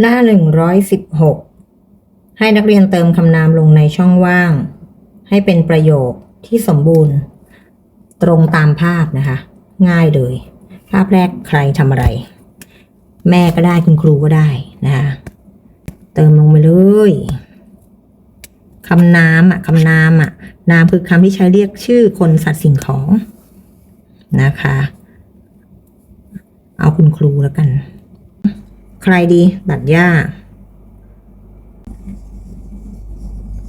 หน้า 116 ให้นักเรียนเติมคำนามลงในช่องว่าง ให้เป็นประโยคที่สมบูรณ์ ตรงตามภาพนะคะ ง่ายเลย ภาพแรกใครทำอะไร แม่ก็ได้คุณครูก็ได้นะคะเติมลงไปเลยคำนามอะคำนามอะ นามคือคำที่ใช้เรียกชื่อคนสัตว์สิ่งของนะคะ เอาคุณครูแล้วกัน ใครดีตัดหญ้า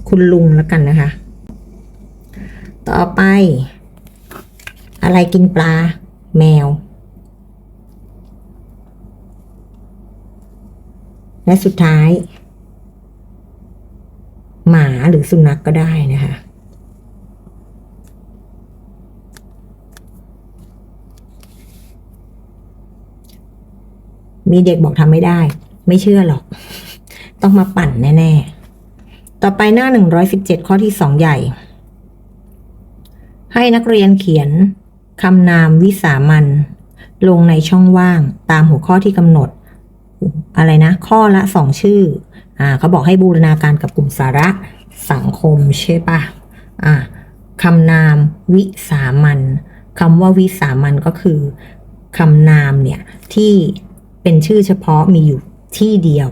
คุณลุงแล้วกันนะคะ ต่อไป อะไรกินปลา แมว และสุดท้าย หมาหรือสุนัขกก็ได้นะคะ มีเด็กบอกทำไม่ได้ ไม่เชื่อหรอก ต้องมาปั่นแน่ๆ ต่อไปหน้า 117 ข้อที่สองใหญ่ ให้นักเรียนเขียนคำนามวิสามันลงในช่องว่างตามหัวข้อที่กำหนด อะไรนะ ข้อละสองชื่อ อ่าเขาบอกให้บูรณาการกับกลุ่มสาระสังคมใช่ปะอ่าคำนามวิสามันคำว่าวิสามันก็คือคำนามเนี่ยที่ เป็นชื่อเฉพาะมีอยู่ที่เดียว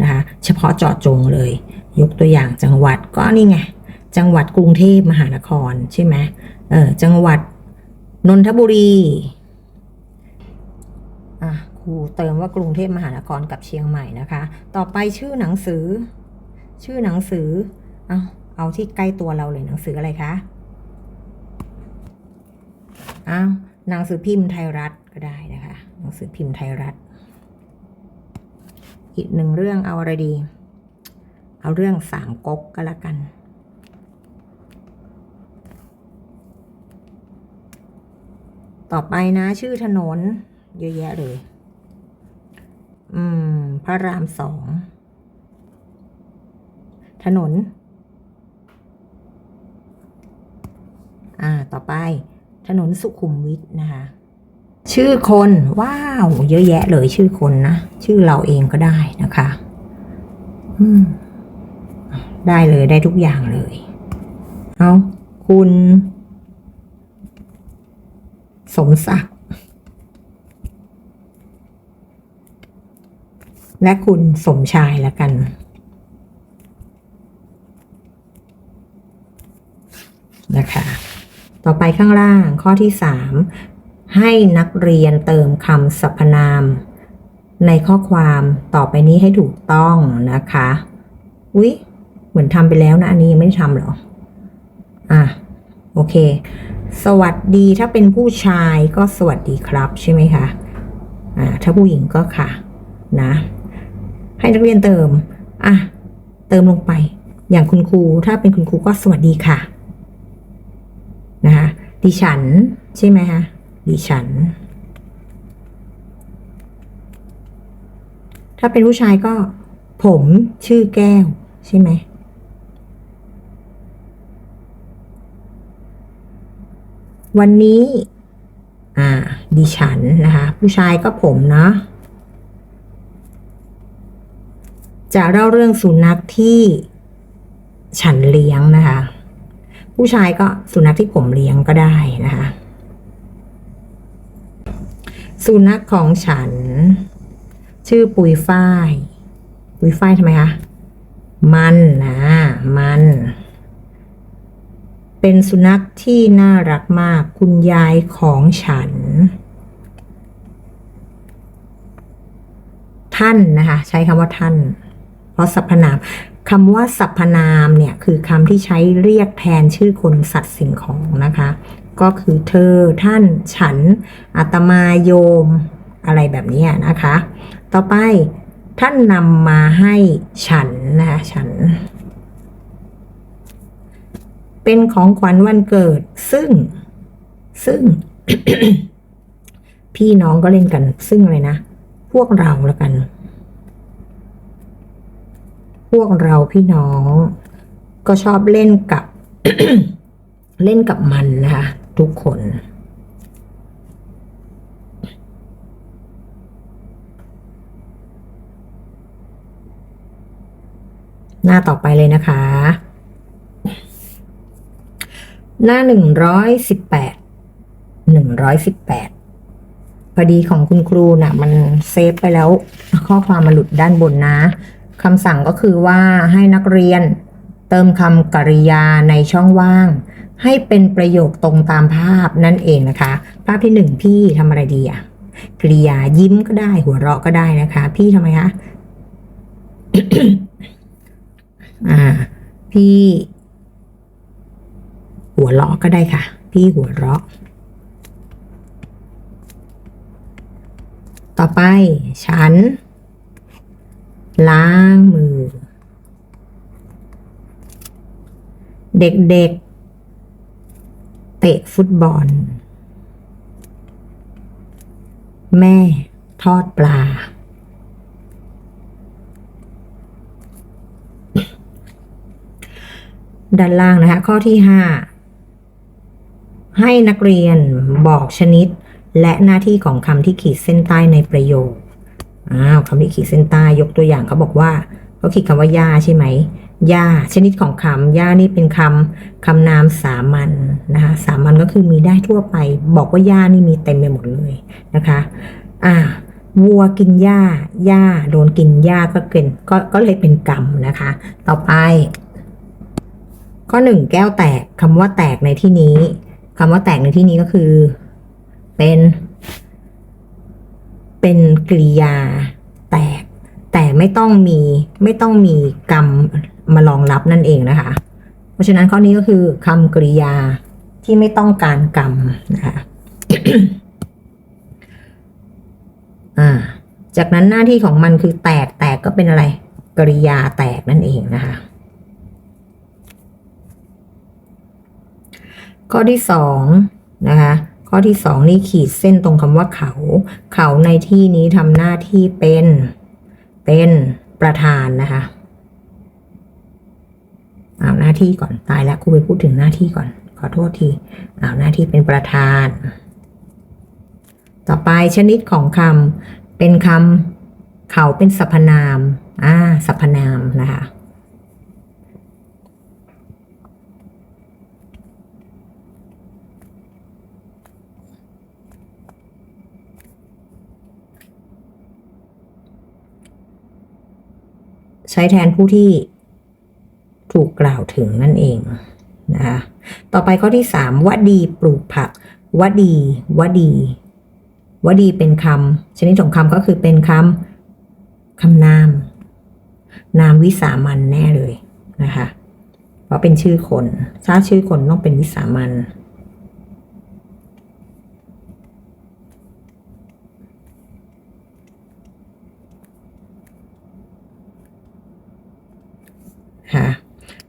นะคะเฉพาะเจาะจงเลย ยกตัวอย่างจังหวัดก็นี่ไง จังหวัดกรุงเทพมหานครใช่ไหมเออจังหวัดนนทบุรีอะครูเติมว่ากรุงเทพมหานครกับเชียงใหม่นะคะ ต่อไปชื่อหนังสือ ชื่อหนังสือเอาเอาที่ใกล้ตัวเราเลยหนังสืออะไรคะเอาหนังสือพิมพ์ไทยรัฐก็ได้นะคะ หนังสือพิมพ์ไทยรัฐ อีกหนึ่งเรื่องเอาอะไรดี เอาเรื่องสามก๊กก็แล้วกัน ต่อไปนะชื่อถนน เยอะแยะเลย อืม พระรามสอง ถนน อ่า ต่อไป ถนนสุขุมวิทนะคะ ชื่อคนว้าว เยอะแยะเลยชื่อคนนะ ชื่อเราเองก็ได้นะคะได้เลยได้ทุกอย่างเลย เอาคุณ สมศักดิ์และคุณสมชายล้วกันนะคะ ต่อไปข้างล่างข้อที่สาม ให้นักเรียนเติมคำสรรพนาม ในข้อความต่อไปนี้ให้ถูกต้องนะคะ อุ๊ย เหมือนทำไปแล้วนะ อันนี้ยังไม่ได้ทำหรอ อะ โอเค สวัสดีถ้าเป็นผู้ชายก็สวัสดีครับใช่ไหมคะ อ่า ถ้าผู้หญิงก็ค่ะ นะ ให้นักเรียนเติม อะ เติมลงไป อย่างคุณครู ถ้าเป็นคุณครูก็สวัสดีค่ะ นะคะ ดิฉัน ใช่ไหมคะ ดิฉัน ถ้าเป็นผู้ชายก็ ผมชื่อแก้ว ใช่ไหม วันนี้ อ่า ดิฉันนะคะ ผู้ชายก็ผมเนาะจะเล่าเรื่องสุนัขที่ฉันเลี้ยงนะคะ ผู้ชายก็สุนัขที่ผมเลี้ยงก็ได้นะคะ สุนัขของฉัน ชื่อปุยฝ้าย ปุยฝ้ายทำไมคะมันนะมัน เป็นสุนัขที่น่ารักมากคุณยายของฉัน ท่านนะคะ ใช้คำว่าท่าน เพราะสรรพนามคำว่าสรรพนามเนี่ย คือคำที่ใช้เรียกแทนชื่อคนสัตว์สิ่งของนะคะ ก็คือเธอท่านฉันอาตมาโยม อะไรแบบนี้นะคะ ต่อไปท่านนำมาให้ฉันนะคะฉัน เป็นของขวัญวันเกิด ซึ่ง ซึ่ง พี่น้องก็เล่นกัน ซึ่งอะไรนะ พวกเราแล้วกัน พวกเราพี่น้อง ก็ชอบเล่นกับ เล่นกับมันนะคะ ทุกคน หน้าต่อไปเลยนะคะ หน้าหนึ่งร้อยสิบแปดหนึ่งร้อยสิบแปดพอดีของคุณครูนะ่ะ มันเซฟไปแล้ว ข้อความมาหลุดด้านบนนะคำสั่งก็คือว่าให้นักเรียนเติมคำกริยาในช่องว่าง ให้เป็นประโยคตรงตามภาพนั่นเองนะคะ ภาพที่หนึ่งพี่ทำอะไรดีอะกริยายิ้มก็ได้หัวเราะก็ได้นะคะ พี่ทำไมคะอ่า พี่ หัวเราะก็ได้ค่ะ พี่หัวเราะ ต่อไป ฉัน ล้างมือ เด็กๆ เตะฟุตบอล แม่ทอดปลา ด้านล่างนะคะ ข้อที่5ให้นักเรียนบอกชนิดและหน้าที่ของคำที่ขีดเส้นใต้ในประโยค อ้าวคำที่ขีดเส้นใต้ยกตัวอย่างเขาบอกว่าเขาขีดคำว่าหญ้าใช่ไหม หญ้าชนิดของคำหญ้านี่เป็นคำคำนามสามัญนะคะสามัญก็คือมีได้ทั่วไป บอกว่าหญ้านี่มีเต็มไปหมดเลยนะคะอ่าวัวกินหญ้าหญ้าโดนกินหญ้าก็เกินก็ก็เลยเป็นกรรมนะคะ ต่อไป ข้อหนึ่งแก้วแตกคำว่าแตกในที่นี้คำว่าแตกในที่นี้ก็คือ เป็น เป็นกริยาแตก แต่ไม่ต้องมีไม่ต้องมีกรรม มารองรับนั่นเองนะคะ เพราะฉะนั้นข้อนี้ก็คือคำกริยาที่ไม่ต้องการกรรมนะคะจากนั้นหน้าที่ของมันคือแตกแตกก็เป็นอะไร กริยาแตกนั่นเองนะคะ ข้อที่สองนะคะข้อที่สองนี่ขีดเส้นตรงคำว่าเขา เขาในที่นี้ทำหน้าที่เป็นเป็นประธานนะคะ เอาหน้าที่ก่อนตายแล้วครูไปพูดถึงหน้าที่ก่อน ขอโทษทีเอาหน้าที่เป็นประธาน ต่อไปชนิดของคำเป็นคำเขาเป็นสรรพนามอ่าสรรพนามนะคะใช้แทนผู้ที่ ถูกกล่าวถึงนั่นเองนะคะต่อไปข้อที่สามวดีปลูกผักวดีวดีวดีเป็นคำชนิดของคำก็คือเป็นคำคำนาม นามวิสามันแน่เลยนะคะ เพราะเป็นชื่อคน ถ้าชื่อคนต้องเป็นวิสามัน ค่ะ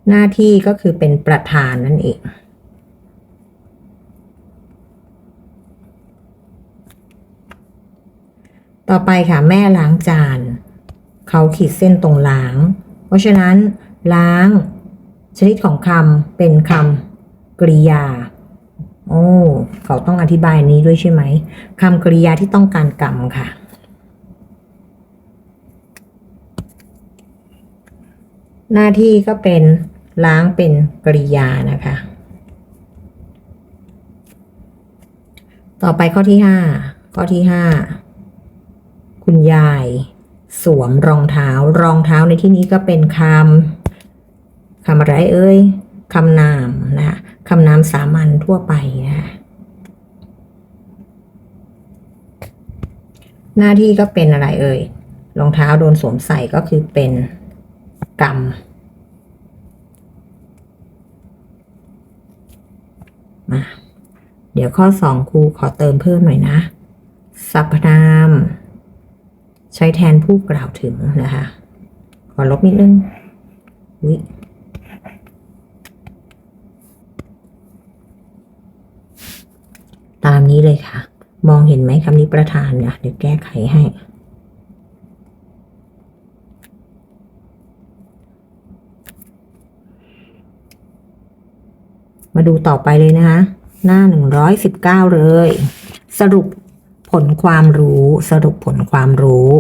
หน้าที่ก็คือเป็นประธานนั่นเอง ต่อไปค่ะแม่ล้างจาน เขาขีดเส้นตรงล้าง เพราะฉะนั้นล้างชนิดของคำเป็นคำกริยา โอ้เขาต้องอธิบายนี้ด้วยใช่ไหมคำกริยาที่ต้องการกรรมค่ะหน้าที่ก็เป็น ล้างเป็นกริยานะคะ ต่อไปข้อที่ห้าข้อที่ห้าคุณยายสวมรองเท้า รองเท้าในที่นี้ก็เป็นคำคำอะไรเอ่ยคำนามนะคะคำนามสามัญทั่วไปนะคะหน้าที่ก็เป็นอะไรเอ่ยรองเท้าโดนสวมใส่ก็คือเป็นกรรม มาเดี๋ยวข้อสองครูขอเติมเพิ่มหน่อยนะ สรรพนาม ใช้แทนผู้กล่าวถึงนะคะ ขอลบนิดนึงอุ๊ยตามนี้เลยค่ะ มองเห็นไหมคำนี้ประธานเนี่ยเดี๋ยวแก้ไขให้ ดูต่อไปเลยนะคะ หน้า 119 เลย สรุปผลความรู้ สรุปผลความรู้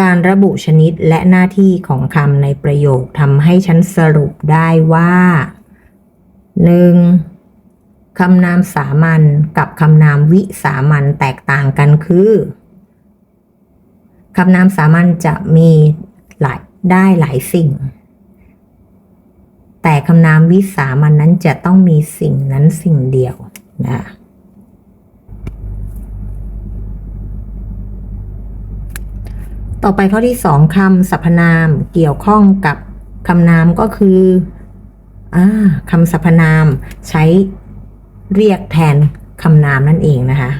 การระบุชนิดและหน้าที่ของคำในประโยคทำให้ฉันสรุปได้ว่า 1. คำนามสามัญกับคำนามวิสามัญแตกต่างกันคือ คำนามสามัญจะมีหลายได้หลายสิ่ง แต่คำนามวิสามันนั้นจะต้องมีสิ่งนั้นสิ่งเดียวนะต่อไปข้อที่สองคำสรรพนามเกี่ยวข้องกับคำนามก็คืออคำสรรพนามใช้เรียกแทนคำนามนั่นเองนะคะ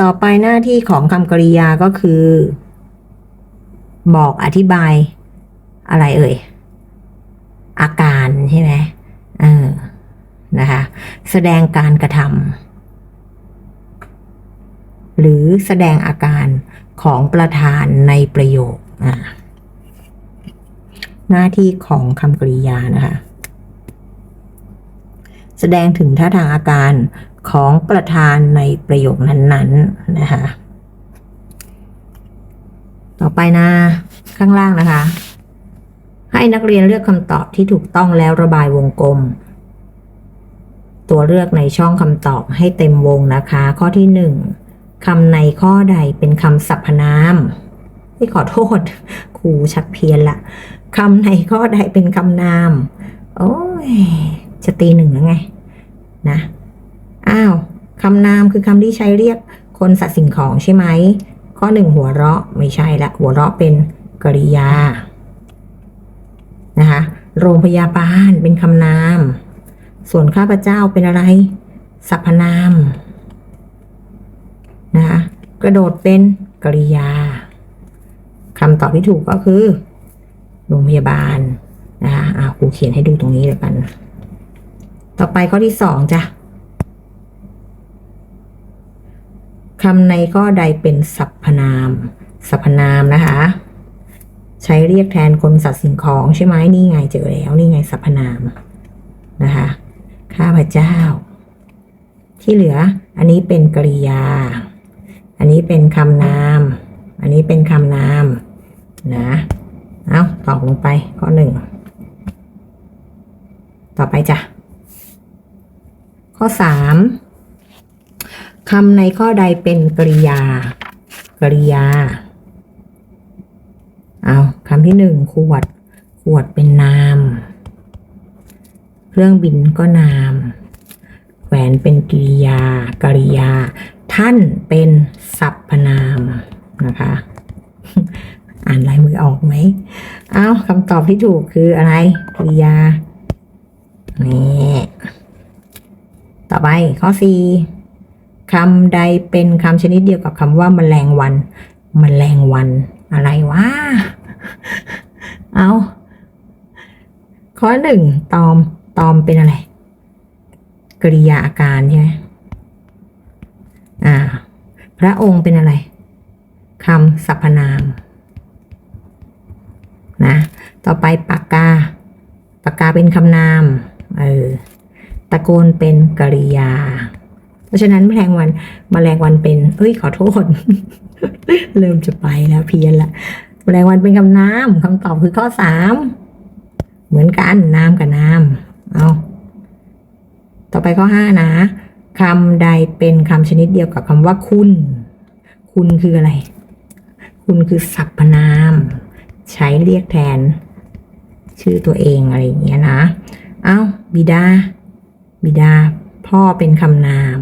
ต่อไปหน้าที่ของคำกริยาก็คือ บอกอธิบาย อะไรเอ่ย อาการใช่ไหมเออนะคะ แสดงการกระทำหรือแสดงอาการของประธานในประโยคหน้าที่ของคำกริยานะคะ แสดงถึงท่าทางอาการ ของประธานในประโยคนั้นๆนะคะ ต่อไปนะ ข้างล่างนะคะ ให้นักเรียนเลือกคำตอบที่ถูกต้องแล้วระบายวงกลม ตัวเลือกในช่องคำตอบให้เต็มวงนะคะ ข้อที่หนึ่งคำในข้อใดเป็นคำสรรพนามไม่ขอโทษครูชักเพี้ยนละคำในข้อใดเป็นคำนาม โอ้ยจะตีหนึ่งแล้วไง นะ อ้าวคำนามคือคำที่ใช้เรียกคนสัตว์สิ่งของใช่ไหม ข้อหนึ่งหัวเราะไม่ใช่ละ หัวเราะเป็นกริยา นะคะ โรงพยาบาลเป็นคำนาม ส่วนข้าพเจ้าเป็นอะไร สรรพนาม นะคะ กระโดดเป็นกริยาคำตอบที่ถูกก็คือ โรงพยาบาลนะคะอ่าครูเขียนให้ดูตรงนี้เลยกัน ต่อไปข้อที่สองจ้ะ คำในข้อใดเป็นสรรพนาม สรรพนามนะคะ ใช้เรียกแทนคนสัตว์สิ่งของใช่ไหมนี่ไงเจอแล้ว นี่ไงสรรพนามนะคะข้าพเจ้า ที่เหลือ อันนี้เป็นกริยา อันนี้เป็นคำนาม อันนี้เป็นคำนามนะเอาตอบลงไปข้อหนึ่งต่อไปจ้ะข้อสาม คำในข้อใดเป็นกริยา กริยา เอาคำที่หนึ่งขวด ขวดเป็นนาม เครื่องบินก็นาม แหวนเป็นกริยา กริยา ท่านเป็นสรรพนามนะคะ อ่านลายมือออกไหม เอาคำตอบที่ถูกคืออะไร กริยา นี่ ต่อไปข้อสี่ คำใดเป็นคำชนิดเดียวกับคำว่าแมลงวันแมลงวันอะไรวะ เอาข้อหนึ่งตอม ตอมเป็นอะไร กริยาอาการใช่ไหมอ่า พระองค์เป็นอะไรคำสรรพนาม นะ ต่อไปปากกา ปากกาเป็นคำนาม เออ ตะโกนเป็นกริยา ราะฉะนั้นแมลงวันมแมลงวันเป็น เอ้ยขอโทษ เริ่มจะไปแล้วเพี้ยนละแมลงวันเป็นคำนามคำตอบคือข้อสามเหมือนกันนามกับนามเอาต่อไปข้อห้านะคำใดเป็นคำชนิดเดียวกับคำว่าคุณ คุณคืออะไร คุณคือสรรพนาม ใช้เรียกแทน ชื่อตัวเองอะไรอย่างเงี้ยนะ เอาบิดา บิดา พ่อเป็นคำนาม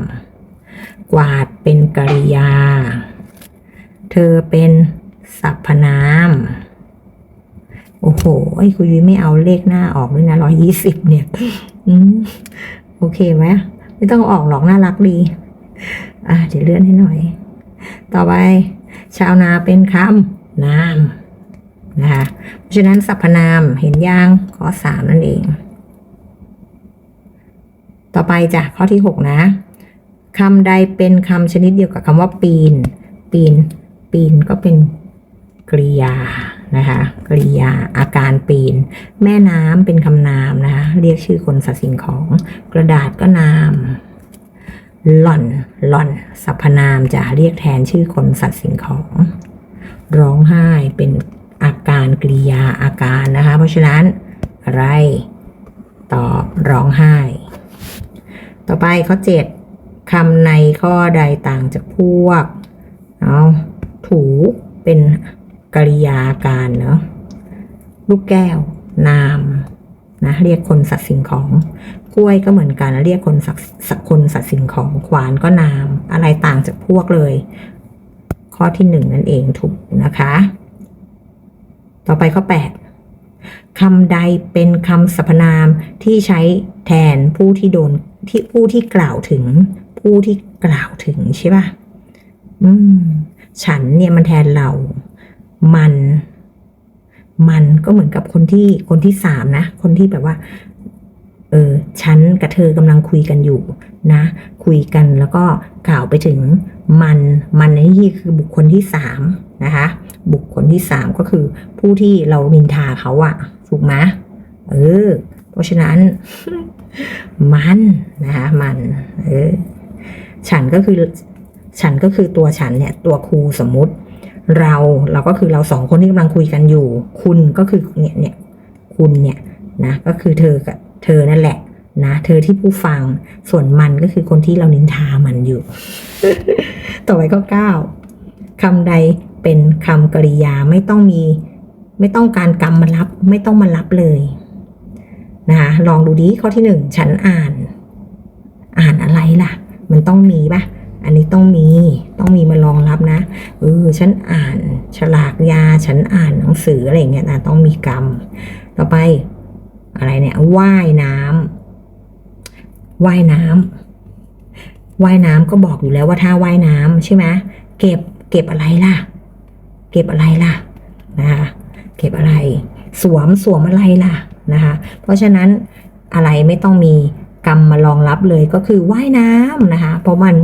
กวาดเป็นกริยา เธอเป็นสรรพนาม โอ้โหไอ้คุณยุ้ยไม่เอาเลขหน้าออกด้วยนะร้อยยี่สิบเนี่ยอืมโอเคไหมไม่ต้องออกหรอกน่ารักดีอะเดี๋ยวเลื่อนให้หน่อย ต่อไป ชาวนาเป็นคำนามนะคะเพราะฉะนั้นสรรพนามเห็นย่างข้อสามนั่นเอง ต่อไปจ้ะข้อที่หกนะคำใดเป็นคำชนิดเดียวกับคำว่าปีน ปีน ปีนก็เป็นกริยานะคะกริยาอาการปีน แม่น้ำเป็นคำนามนะคะเรียกชื่อคนสัตว์สิ่งของกระดาษก็นามหล่อนหล่อนสรรพนามจะเรียกแทนชื่อคนสัตว์สิ่งของ ร้องไห้เป็นอาการกริยาอาการนะคะ เพราะฉะนั้นอะไรตอบร้องไห้ ต่อไปข้อเจ็ดคำในข้อใดต่างจากพวกเอาถูเป็นกริยาการเนาะลูกแก้ว นามนะเรียกคนสัตว์สิ่งของกล้วยก็เหมือนกันเรียกคนสัตว์สัตว์คนสัตว์สิ่งของขวานก็นาม อะไรต่างจากพวกเลย ข้อที่หนึ่งนั่นเองถูกนะคะ ต่อไปข้อแปดคำใดเป็นคำสรรพนามที่ใช้แทนผู้ที่โดน ที่ผู้ที่กล่าวถึง ผู้ที่กล่าวถึงใช่ป่ะอืม ฉันเนี่ยมันแทนเรา มัน มันก็เหมือนกับคนที่คนที่สามนะ คนที่แบบว่า เออฉันกับเธอกำลังคุยกันอยู่นะ คุยกันแล้วก็กล่าวไปถึงมัน มันในที่คือบุคคลที่สามนะคะ บุคคลที่สามก็คือผู้ที่เรานินทาเขาอะถูกไหมเออ เพราะฉะนั้น มันนะคะมันเออฉันก็คือฉันก็คือตัวฉันเนี่ยตัวครูสมมุติ เราเราก็คือเราสองคนที่กำลังคุยกันอยู่ คุณก็คือเนี่ยเนี่ยคุณเนี่ยนะก็คือเธอกับเธอนั่นแหละนะเธอที่ผู้ฟังส่วนมันก็คือคนที่เรานินทามันอยู่ ต่อไปก็เก้าคำใดเป็นคำกริยาไม่ต้องมี ไม่ต้องการกรรมมารับ ไม่ต้องมารับเลย นะคะลองดูดิข้อที่หนึ่งฉันอ่าน อ่านอะไรล่ะ มันต้องมีปะอันนี้ต้องมีต้องมีมารองรับนะเออฉันอ่านฉลากยา ฉันอ่านหนังสืออะไรเงี้ยนะต้องมีกรรม ต่อไป อะไรเนี่ยว่ายน้ำว่ายน้ำว่ายน้ำก็บอกอยู่แล้วว่าถ้าว่ายน้ำใช่ไหมเก็บเก็บอะไรล่ะ เก็บอะไรล่ะนะคะเก็บอะไร สวมสวมอะไรล่ะ นะคะ เพราะฉะนั้นอะไรไม่ต้องมีกรรมมารองรับเลยก็คือว่ายน้ำนะคะ เพราะมัน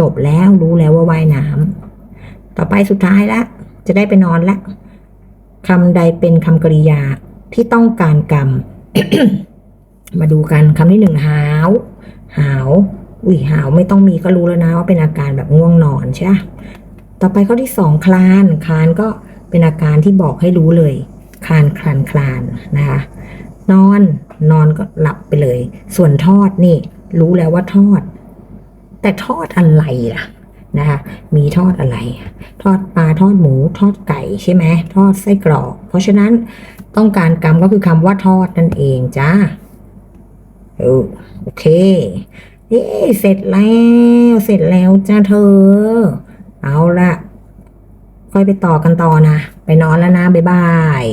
จบแล้วรู้แล้วว่าว่ายน้ำต่อไปสุดท้ายละจะได้ไปนอนละคำใดเป็นคำกริยาที่ต้องการกรรม มาดูกันคำที่หนึ่งหาว หาว อุ้ยหาวไม่ต้องมีก็รู้แล้วนะว่าเป็นอาการแบบง่วงนอนใช่ปะต่อไปข้อที่สองคลาน คลานก็เป็นอาการที่บอกให้รู้เลย คลานคลานคลานนะคะ นอนนอนก็หลับไปเลย ส่วนทอดนี่ รู้แล้วว่าทอด แต่ทอดอะไรล่ะนะคะมีทอดอะไร ทอดปลาทอดหมูทอดไก่ใช่ไหมทอดไส้กรอก เพราะฉะนั้นต้องการกรรมก็คือคำว่าทอดนั่นเองจ้าเออโอเคเอ๊เสร็จแล้วเสร็จแล้วจ้าเธอ เอาละค่อยไปต่อกันต่อนะ นอนแล้วนะ บ๊ายบาย